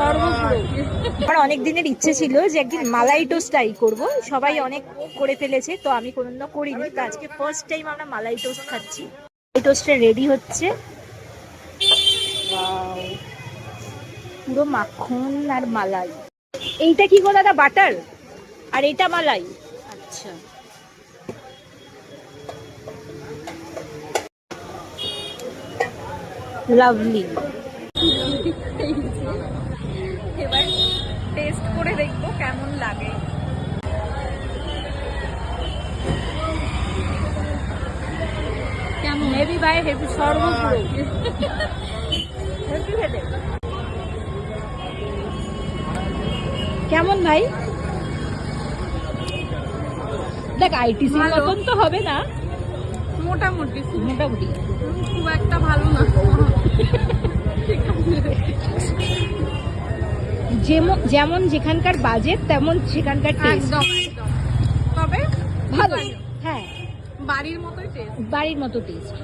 আমার অনেক দিনের ইচ্ছে ছিল যে একদিন মালাই টোস্ট ট্রাই করব। সবাই অনেক করে ফেলেছে, তো আমি কোনোদিনও করিনি। তো আজকে ফার্স্ট টাইম আমরা মালাই টোস্ট খাচ্ছি। মালাই টোস্টটা রেডি হচ্ছে! পুরো মাখন আর মালাই। এইটা কি গো দাদা, বাটার? আর এটা মালাই। আচ্ছা। লাভলি এবার টেস্ট করে দেখব কেমন লাগে? কেমন? হেভি বাই হেভি সর্বপুরো। হেভি খেতে কেমন ভাই? দেখ আইটিসি। মতন তো হবে না। মোটামুটি মোটামুটি। খুব একটা ভালো না। যেমন যেমন যেখানকার বাজেট তেমন সেখানকার টেস্ট তবে ভালো। হ্যাঁ। বাড়ির মতো টেস্ট বাড়ির মতো টেস্ট